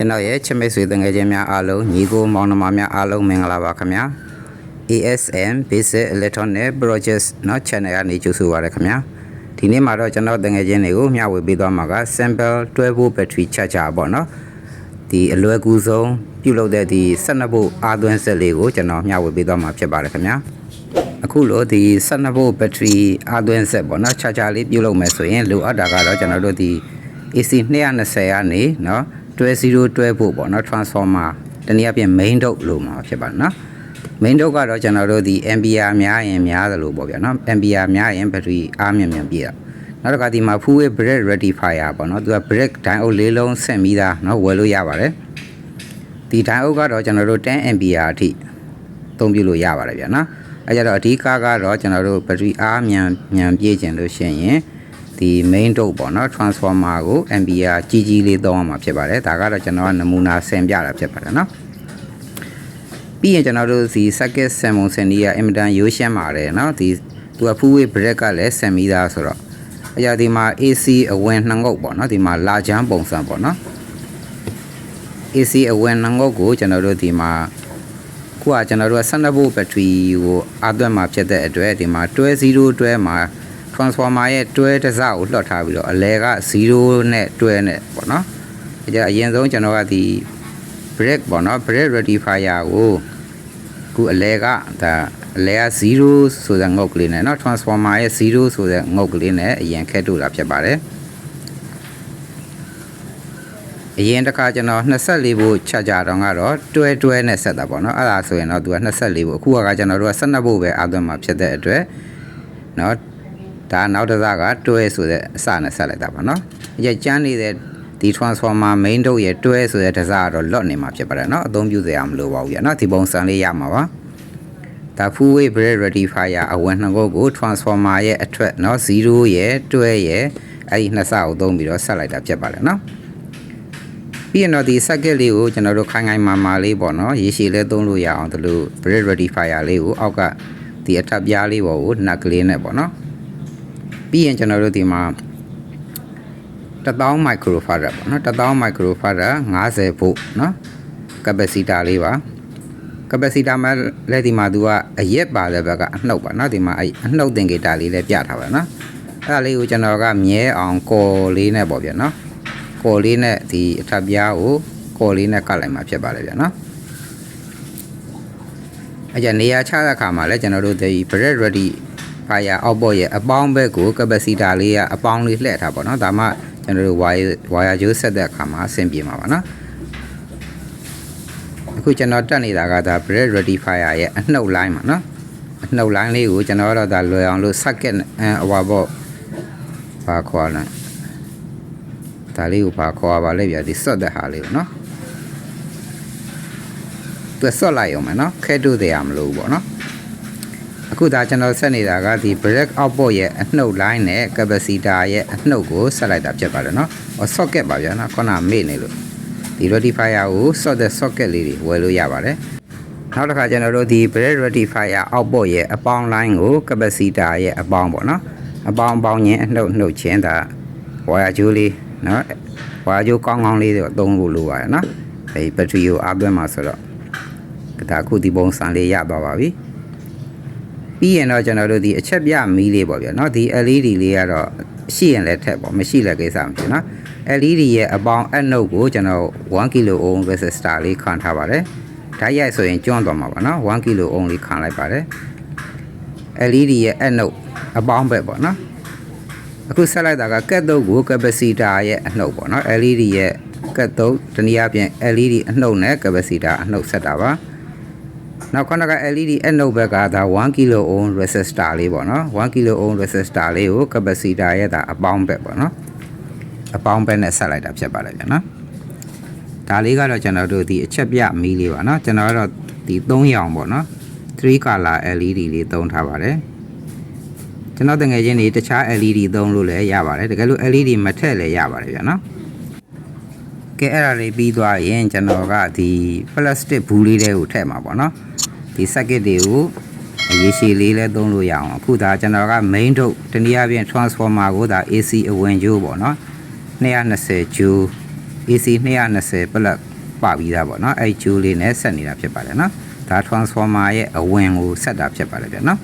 ကျွန်တော်ရဲ့ချစ်မိတ်ဆွေတငယ်ချင်းများအားလုံးညီကိုမောင်နှမများအားလုံးမင်္ဂလာပါခင်ဗျာ ASM Basic Electronic Projects နော် channel ကနေကြိုဆိုပါရခင်ဗျာဒီနေ့မှာတော့ကျွန်တော်တငယ်ချင်းတွေကိုမျှဝေပေးသွားမှာက sample 12 volt battery charger ပေါ့နော်ဒီအလွယ်ကူဆုံးပြုလုပ်တဲ့ဒီ12 volt အာသွင်းစက်လေးကိုကျွန်တော်မျှဝေပေးသွားမှာဖြစ်ပါတယ်ခင်ဗျာအခုလိုဒီ12 volt battery အာသွင်းစက်ပေါ့နော် charger လေးပြုလုပ်မယ်ဆိုရင်လိုအပ်တာကတော့ကျွန်တော်တို့ဒီ AC 220ကနေနော် တွဲ0တွဲဖို့ပေါ့နော် transformer တနည်းအားဖြင့် main ဒုတ်လို့မှာဖြစ်ပါနော် main ဒုတ်ကတော့ကျွန်တော်တို့ဒီ ampere များရင်များသလိုပေါ့ဗျာနော် ampere များရင် battery အားမြင့်မြင့်ပြည့်တာနောက်တစ်ခါဒီမှာ full wave brake rectifier ပေါ့နော်သူက brake ဒိုင်အုပ်၄လုံးဆင့်ပြီးသားနော်ဝယ်လို့ရပါတယ်ဒီဒိုင်အုပ်ကတော့ကျွန်တော်တို့10 ampere အထိသုံးပြလို့ရပါတယ်ဗျာနော်အဲကြတော့အဓိကကတော့ကျွန်တော်တို့ battery အားမြန်မြန်ပြည့်ကျင်လို့ရှိရင် ဒီ main တုတ်ပေါ့နော် transformer ကို ampere ကြီးကြီးလေးသုံးရမှာဖြစ်ပါတယ်ဒါကတော့ကျွန်တော်ကနမူနာဆင်ပြတာဖြစ်ပါတယ်နော်ပြီးရင်ကျွန်တော်တို့ဒီ circuit sample ဆင်ဒီကအင်မတန်ရိုးရှင်းပါတယ်နော်ဒီသူက full way break ကလည်းဆင်ပြီးသားဆိုတော့အရာဒီမှာ AC အဝင်နှငုတ်ပေါ့နော်ဒီမှာလာချမ်းပုံစံပေါ့နော် AC အဝင်နှငုတ်ကိုကျွန်တော်တို့ဒီမှာခုကကျွန်တော်တို့က12ဗို့ဘက်ထရီကိုအသွက်မှာဖြစ်တဲ့အတွက်ဒီမှာ12 0တွဲမှာ transformer ရဲ့12တစ်စကိုလွှတ်ထားပြီးတော့အလဲက0နဲ့12နဲ့ပေါ့เนาะအဲကြအရင်ဆုံးကျွန်တော်ကဒီ break ပေါ့နော် break rectifier ကိုခုအလဲကဒါအလဲက0ဆိုတဲ့ငုတ်ကလေးနဲ့เนาะ transformer ရဲ့0ဆိုတဲ့ငုတ်ကလေးနဲ့အရင်ခက်ထုတ်တာဖြစ်ပါတယ်အရင်တစ်ခါကျွန်တော်24ဘို့ချကြတော့ကတော့တွဲတွဲနဲ့ဆက်တာပေါ့နော်အဲ့ဒါဆိုရင်တော့သူက24ဘို့အခုကကျွန်တော်တို့က12ဘို့ပဲအသွင်းမှာဖြစ်တဲ့အတွက်เนาะ ဒါနောက်တစ်စကတွဲဆိုတဲ့အစနဲ့ဆက်လိုက်တာပါနော်အကျကျန်းနေတဲ့ဒီ transformer main တို့ရဲ့တွဲဆိုတဲ့ဒစကတော့လော့နေမှာဖြစ်ပါတယ်နော်အသုံးပြုစရာမလိုပါဘူးရနော်ဒီပုံစံလေးရမှာပါဒါ full wave brake rectifier အဝင်နှစ်ခုကို transformer ရဲ့အထွက်နော်0ရဲ့တွဲရဲ့အဲ့ဒီနှစ်စကိုသုံးပြီးတော့ဆက်လိုက်တာဖြစ်ပါတယ်နော်ပြီးရင်တော့ဒီ circuit လေးကိုကျွန်တော်တို့ခိုင်ခိုင်မာမာလေးပေါ့နော်ရေရှည်လေးသုံးလို့ရအောင်ဒီလို brake rectifier လေးကိုအောက်ကဒီအထပ်ပြားလေးပေါ်ကိုနှက်ကလေးနဲ့ပေါ့နော် ပြီးရင်ကျွန်တော်တို့ဒီမှာ1000 microfarad ပေါ့နော်1000 microfarad 50 volt နော် capacitor လေးပါ capacitor မှာလည်းဒီမှာသူကအရက်ပါတဲ့ဘက်ကအနှုတ်ပါနော်ဒီမှာအနှုတ်သင်္ကေတလေးလည်းပြထားပါနော်အဲ့ဒါလေးကိုကျွန်တော်ကမြဲအောင်ကော်လေးနဲ့ပေါ့ဗျာနော်ကော်လေးနဲ့ဒီအထပ်ပြားကိုကော်လေးနဲ့ကတ်လိုက်မှာဖြစ်ပါတယ်ဗျာနော်အဲ့ကြနေရာချတဲ့အခါမှာလည်းကျွန်တော်တို့ဒီ bread ready fire output ရဲ့အပေါင်းဘက်ကို capacitor လေးကအပေါင်းလေးလှည့်ထားပါတော့ဒါမှကျွန်တော်တို့ wire wire ဂျိုးဆက်တဲ့အခါမှာအဆင်ပြေမှာပါနော်အခုကျွန်တော်တက်နေတာကဒါ bread ready fire ရဲ့အနှုတ် line ပါနော်အနှုတ် line လေးကိုကျွန်တော်တော့ဒါလွယ်အောင်လို့ circuit အဟွာပေါ့ဘာခေါ်လဲဒါလေးကိုဘာခေါ်ပါလဲဗျာဒီဆွတ်တဲ့ဟာလေးကိုနော်သူဆွတ်လိုက်အောင်မယ်နော်ခဲတို့တယ်ရမလို့ပေါ့နော် အခုဒါကျွန်တော်ဆက်နေတာကဒီ break output ရဲ့အနှုတ် line နဲ့ capacitor ရဲ့အနှုတ်ကိုဆက်လိုက်တာဖြစ်ပါတယ်နော်ဟော socket ပါဗျာနော်ခုနမေ့နေလို့ဒီ rectifier ကို socket တဲ့ socket လေးတွေဝယ်လို့ရပါတယ်နောက်တစ်ခါကျွန်တော်တို့ဒီ break rectifier output ရဲ့အပေါင်း line ကို capacitor ရဲ့အပေါင်းပေါ့နော်အပေါင်းအပေါင်းချင်းအနှုတ်နှုတ်ချင်းဒါ wire ဂျိုးလေးနော် wire ဂျိုးကောင်းကောင်းလေးတွေသုံးဖို့လိုပါတယ်နော်အဲဒီ battery ကိုအားသွင်းမှာဆိုတော့ဒါအခုဒီပုံစံလေးရသွားပါပြီ ပြီးရင်တော့ကျွန်တော်တို့ဒီအချက်ပြမီးလေးပေါ့ဗျာเนาะဒီ LED လေးကတော့ရှိရင်လည်းထက်ပေါ့မရှိလည်းကိစ္စမဖြစ်เนาะ LED ရဲ့အပေါင်းအနှုတ်ကိုကျွန်တော်1 kilo ohm resistor လေးခံထားပါတယ်ဓာတ်ရိုက်ဆိုရင်ကျွန်းသွားမှာပါเนาะ1 kilo ohm လေးခံလိုက်ပါတယ် LED ရဲ့အနှုတ်အပေါင်းပဲပေါ့เนาะအခုဆက်လိုက်တာကကက်တုပ်ကို capacitor ရဲ့အနှုတ်ပေါ့เนาะ LED ရဲ့ကက်တုပ်တနည်းအားဖြင့် LED အနှုတ်နဲ့ capacitor အနှုတ်ဆက်တာပါ နောက်ခုနက LED အနှုတ်ဘက်ကဒါ1 kilo ohm resistor လေးပေါ့နော်1 kilo ohm resistor လေးကို capacitor ရဲ့ဒါအပေါင်းဘက်ပေါ့နော်အပေါင်းဘက်နဲ့ဆက်လိုက်တာဖြစ်ပါတယ်ဗျာနော်ဒါလေးကတော့ကျွန်တော်တို့ဒီအချက်ပြမီးလေးပါနော်ကျွန်တော်ကတော့ဒီ3ရောင်ပေါ့နော်3 color LED လေးသုံးထားပါတယ်ကျွန်တော်တငယ်ချင်းတွေတခြား LED သုံးလို့လည်းရပါတယ်တကယ်လို့ LED မထည့်လည်းရပါတယ်ဗျာနော်ကဲအဲ့ဒါလေးပြီးသွားရင်ကျွန်တော်ကဒီ plastic ဘူးလေးတွေကိုထည့်မှာပေါ့နော် ဒီ circuit တွေကိုအရေးရှိလေးလဲသုံးလို့ရအောင်အခုဒါကျွန်တော်က main ထုတ်တနည်းအားဖြင့် transformer ကိုဒါ AC အဝင်ကြိုးပေါ့နော်220ဂျိုး AC 220 plug ပပြီးသားပေါ့နော်အဲ့ကျိုးလေးနဲ့ဆက်နေတာဖြစ်ပါတယ်နော်ဒါ transformer ရဲ့အဝင်ကိုဆက်တာဖြစ်ပါတယ်ဗျာနော်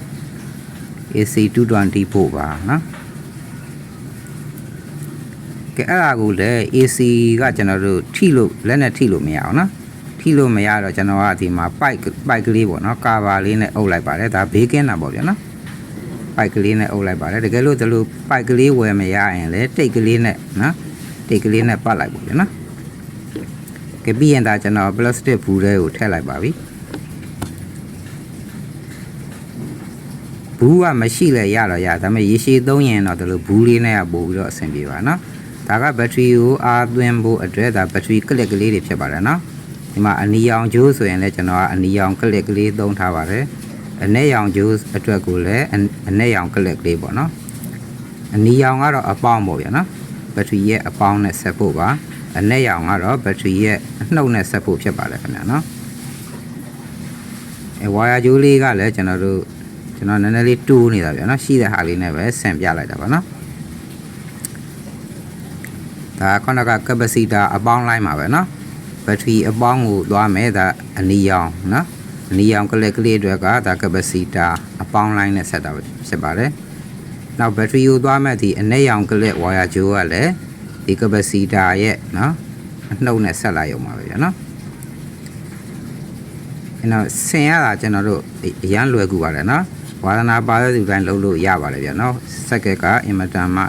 AC 220ဖို့ပါနော်ကဲအဲ့ဒါကိုလည်း AC ကကျွန်တော်တို့ထိလို့လက်နဲ့ထိလို့မရအောင်နော် ထိလို့မရတော့ကျွန်တော်ကဒီမှာ pipe pipe ကလေးပေါ့နော်ကာဗာလေးနဲ့အုပ်လိုက်ပါတယ်ဒါဘေးကင်းတာပေါ့ဗျာနော်ပိုက်ကလေးနဲ့အုပ်လိုက်ပါတယ်တကယ်လို့ဒီလိုပိုက်ကလေးဝယ်မရရင်လည်းတိတ်ကလေးနဲ့နော်တိတ်ကလေးနဲ့ပတ်လိုက်ပါဗျာနော်ကဲပြီးရင်ဒါကျွန်တော်ပလတ်စတစ်ဘူးတွေကိုထည့်လိုက်ပါပြီဘူးကမရှိလဲရတော့ရဒါပေမဲ့ရေရှည်သုံးရင်တော့ဒီလိုဘူးလေးနဲ့ပို့ပြီးတော့အဆင်ပြေပါနော်ဒါကဘက်ထရီကိုအားသွင်းဖို့အတွက်ဒါဘက်ထရီကလစ်ကလေးတွေဖြစ်ပါတယ်နော် ဒီမှာအနီရောင်ဂျိုးဆိုရင်လည်းကျွန်တော်ကအနီရောင်ကလစ်ကလေးသုံးထားပါတယ်အနဲ့ရောင်ဂျိုးအတွက်ကိုလည်းအအနဲ့ရောင်ကလစ်ကလေးပေါ့နော်အနီရောင်ကတော့အပေါင်းပေါ့ဗျာနော်ဘက်ထရီရဲ့အပေါင်းနဲ့ဆက်ဖို့ပါအနဲ့ရောင်ကတော့ဘက်ထရီရဲ့အနှုတ်နဲ့ဆက်ဖို့ဖြစ်ပါတယ်ခင်ဗျာနော်အဲဝါယာဂျိုးလေးကလည်းကျွန်တော်တို့ကျွန်တော်နည်းနည်းလေးတူးနေတာဗျာနော်ရှိတဲ့ဟာလေးနဲ့ပဲဆင်ပြလိုက်တာပါနော်ဒါခုနက capacitor အပေါင်းလိုက်မှာပဲနော် ဘက်ထရီအပေါင်းကိုသွားမယ်ဒါအနီရောင်နော်အနီရောင်ကလစ်ကလေးအတွက်ကဒါ capacitor အပေါင်းလိုင်းနဲ့ဆက်တာဖြစ်ပါတယ်။နောက်ဘက်ထရီကိုသွားမဲ့ဒီအနက်ရောင်ကလစ်ဝါယာဂျိုးကလည်းဒီ capacitor ရဲ့နော်အနှုတ်နဲ့ဆက်လိုက်ရုံပါပဲဗျာနော်။အဲတော့ဆင်ရတာကျွန်တော်တို့အရန်လွယ်ကူပါတယ်နော်။ဝါသနာပါတဲ့သူတိုင်းလုပ်လို့ရပါတယ်ဗျာနော်။စက်ကက်ကအင်မတန်မှ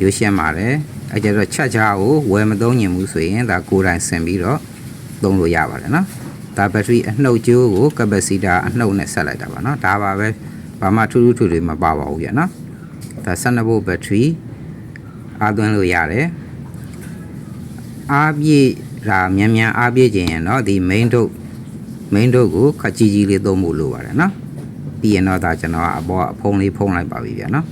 ရိုးရှင်းပါတယ်။ အဲကျတော့ချက်ချာကိုဝယ်မသုံးညင်ဘူးဆိုရင်ဒါကိုယ်တိုင်ဆင်ပြီးတော့သုံးလို့ရပါတယ်နော်ဒါဘက်ထရီအနှုတ်ကြိုးကိုကပစီတာအနှုတ်နဲ့ဆက်လိုက်တာပါနော်ဒါပါပဲဘာမှထူးထူးထူးတွေမပါပါဘူးပြနော်ဒါ12ဗို့ဘက်ထရီအားသွင်းလို့ရတယ်အားပြည့်ဒါမြန်မြန်အားပြည့်ခြင်းရင်တော့ဒီ main တို့ main တို့ကိုခက်ကြီးကြီးလေးသုံးဖို့လိုပါတယ်နော်ပြီးရင်တော့ဒါကျွန်တော်အပေါ်အဖုံးလေးဖုံးလိုက်ပါပြီဗျာနော်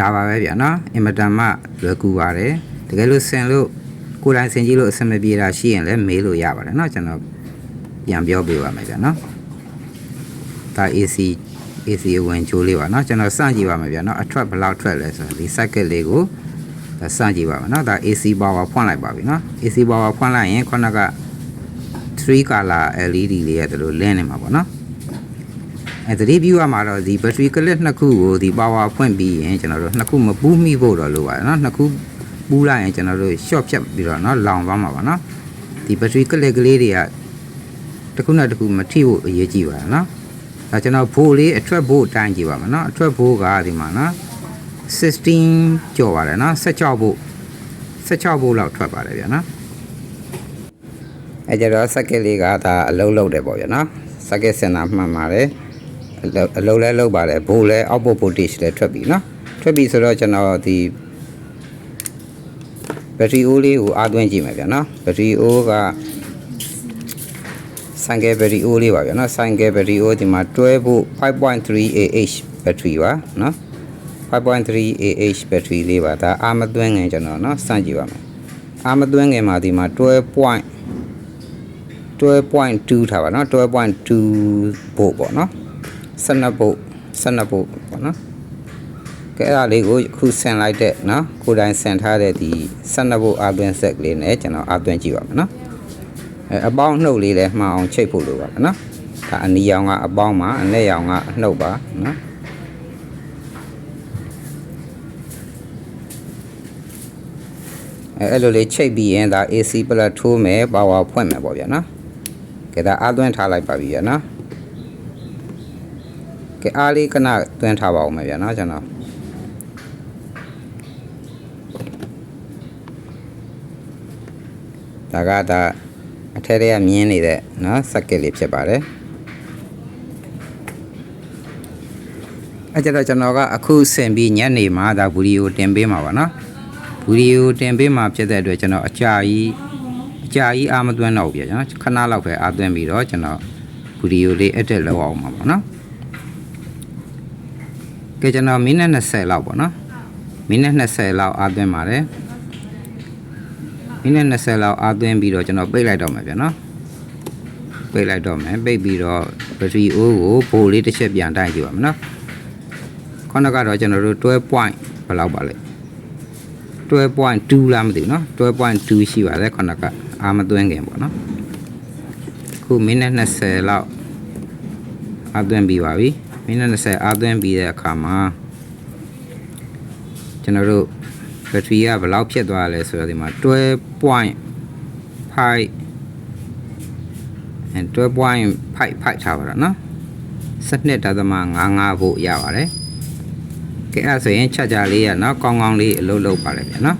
ဒါပါပဲဗျာနော်အင်မတန်မှလွယ်ကူပါတယ်တကယ်လို့ဆင်လို့ကိုယ်တိုင်ဆင်ကြည့်လို့အဆင်မပြေတာရှိရင်လည်းမေးလို့ရပါတယ်နော်ကျွန်တော်ပြန်ပြောပေးပါမယ်ဗျာနော်ဒါ AC AC ဝင်ချိုးလေးပါနော်ကျွန်တော်စကြည့်ပါမယ်ဗျာနော်အထွက်ဘလောက်ထွက်လဲဆိုတော့ဒီ circuit လေးကိုစကြည့်ပါမယ်နော်ဒါ AC power ဖွင့်လိုက်ပါပြီနော် AC power ဖွင့်လိုက်ရင်ခုနက3 color LED လေးရတယ်လို့လင်းနေမှာပေါ့နော် အဲသတိပြုရမှာတော့ဒီ battery clip နှစ်ခုကိုဒီ power ဖွင့်ပြီးရင်ကျွန်တော်တို့နှစ်ခုမပူးမိဖို့တော့လိုပါတယ်နော်နှစ်ခုပူးလိုက်ရင်ကျွန်တော်တို့ short ဖြတ်ပြီးတော့နော်လောင်သွားမှာပါနော်ဒီ battery clip ကလေးတွေကတစ်ခုနဲ့တစ်ခုမထိဖို့အရေးကြီးပါတယ်နော်ဒါကျွန်တော်ဘိုးလေးအထွက်ဘိုးအတိုင်းကြည့်ပါမယ်နော်အထွက်ဘိုးကဒီမှာနော်16ကျော်ပါတယ်နော်16ဘိုး16ဘိုးလောက်ထွက်ပါတယ်ဗျာနော်အဲကြတော့စက်ကက်လေးကဒါအလုံးလုံးတယ်ပေါ့ဗျာနော်စက်ကက်စင်တာမှန်ပါတယ် အလုပ်လဲလုပ်ပါတယ်ဘိုးလဲ output voltage လဲထွက်ပြီနော်ထွက်ပြီဆိုတော့ကျွန်တော်ဒီ battery O လေးကိုအားသွင်းကြည့်မယ်ဗျာနော် battery O က cycle battery O လေးပါဗျာနော် cycle battery O ဒီမှာ12 volt 5.3 Ah battery ပါနော်5.3 Ah battery လေးပါဒါအားမသွင်းခင်ကျွန်တော်နော်စမ်းကြည့်ပါမယ်အားမသွင်းခင်မှာဒီမှာ12.12.2ထားပါနော်12.2 volt ပေါ့နော် 12ပုတ်12ပုတ်ပေါ့နော်ကဲအဲ့ဒါလေးကိုခုဆင်လိုက်တဲ့နော်ကိုယ်တိုင်ဆင်ထားတဲ့ဒီ12ပုတ်အာသွင်းဆက်ကလေးနဲ့ကျွန်တော်အာသွင်းကြည့်ပါမယ်နော်အဲအပေါင်းနှုတ်လေးလည်းမှအောင်ချိတ်ဖို့လိုပါမယ်နော်ဒါအနီရောင်ကအပေါင်းပါအနဲ့ရောင်ကအနှုတ်ပါနော်အဲအဲ့လိုလေးချိတ်ပြီးရင်ဒါ AC ပလက်ထိုးမယ်ပါဝါဖွင့်မယ်ပေါ့ဗျာနော်ကဲဒါအသွင်းထားလိုက်ပါပြီဗျာနော် ကဲအားလေးကနသွင်းထားပါဦးမယ်ဗျာနော်ကျွန်တော်ဒါကဒါအထက်ထဲကမြင်းနေတဲ့နော်စက်ကက်လေးဖြစ်ပါတယ်အဲကျတော့ကျွန်တော်ကအခုဆင်ပြီးညနေမှာဒါဗီဒီယိုတင်ပေးမှာပါနော်ဗီဒီယိုတင်ပေးမှာဖြစ်တဲ့အတွက်ကျွန်တော်အကြာကြီးအကြာကြီးအာမသွင်းတော့ဘူးပြကျွန်တော်ခဏလောက်ပဲအာသွင်းပြီးတော့ကျွန်တော်ဗီဒီယိုလေး edit လုပ်အောင်ပါပါနော် ကဲကျွန်တော်မိနစ်20လောက်ပေါ့နော်မိနစ်20လောက်အာသွင်းပါတယ်မိနစ်20လောက်အားသွင်းပြီးတော့ကျွန်တော်ပိတ်လိုက်တော့မယ်ဗျာနော်ပိတ်လိုက်တော့မယ်ပိတ်ပြီးတော့ဘက်ထရီအိုးကိုဘိုးလေးတစ်ချက်ပြန်တိုက်ကြည့်ပါမယ်နော်ခုနကတော့ကျွန်တော်တို့12 point ဘယ်လောက်ပါလဲ12.2လားမသိဘူးနော်12.2ရှိပါတယ်ခုနကအာမသွင်းခင်ပေါ့နော်ခုမိနစ်20လောက်အာသွင်းပြီးပါပြီ မိနစ်20အာသွင်းပြီးတဲ့အခါမှာကျွန်တော်တို့ဘက်ထရီကဘယ်လောက်ဖြစ်သွားလဲဆိုတော့ဒီမှာ12.5အဲ12.55ထားပါတော့နော်12.55ဖို့ရပါတယ်ကဲအဲ့ဒါဆိုရင်ချက်ကြလေးရနော်ကောင်းကောင်းလေးအလုပ်လုပ်ပါလေဗျာနော်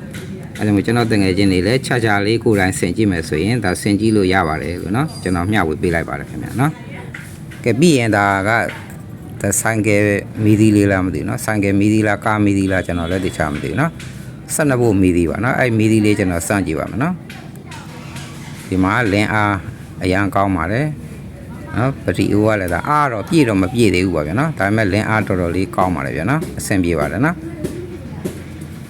အဲဒါမျိုးကျွန်တော်တငယ်ချင်းတွေလည်းချက်ကြလေးကိုယ်တိုင်ဆင်ကြည့်မယ်ဆိုရင်ဒါဆင်ကြည့်လို့ရပါတယ်လို့နော်ကျွန်တော်မျှဝေပေးလိုက်ပါတယ်ခင်ဗျာနော်ကဲပြီးရင်ဒါကဒါ ဆိုင်ကယ်မီဒီလေးလားမသိဘူးနော်ဆိုင်ကယ်မီဒီလားကားမီဒီလားကျွန်တော်လည်းသိချာမသိဘူးနော်ဆက်နှစ်ဖို့မီဒီပါနော်အဲ့မီဒီလေးကျွန်တော်စမ်းကြည့်ပါမယ်နော်ဒီမှာလင်းအားအရန်ကောင်းပါတယ်နော်ပတိအိုးကလည်းဒါအားတော့ပြည့်တော့မပြည့်သေးဘူးပါဗျာနော်ဒါပေမဲ့လင်းအားတော်တော်လေးကောင်းပါတယ်ဗျာနော်အဆင်ပြေပါတယ်နော်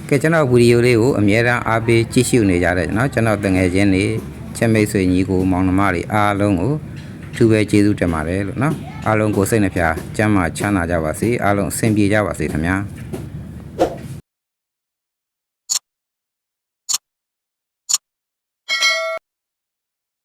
ကဲကျွန်တော်ဗီဒီယိုလေးကိုအမြဲတမ်းအားပေးကြည့်ရှုနေကြတဲ့နော်ကျွန်တော်တငယ်ချင်းတွေချက်မိတ်ဆွေညီကိုမောင်နှမတွေအားလုံးကို အထူးပဲကျေးဇူးတင်ပါတယ်လို့နော်အားလုံးကိုစိတ်နှဖျားကျမ်းမာချမ်းသာကြပါစေအားလုံးအဆင်ပြေကြပါစေခင်ဗျာ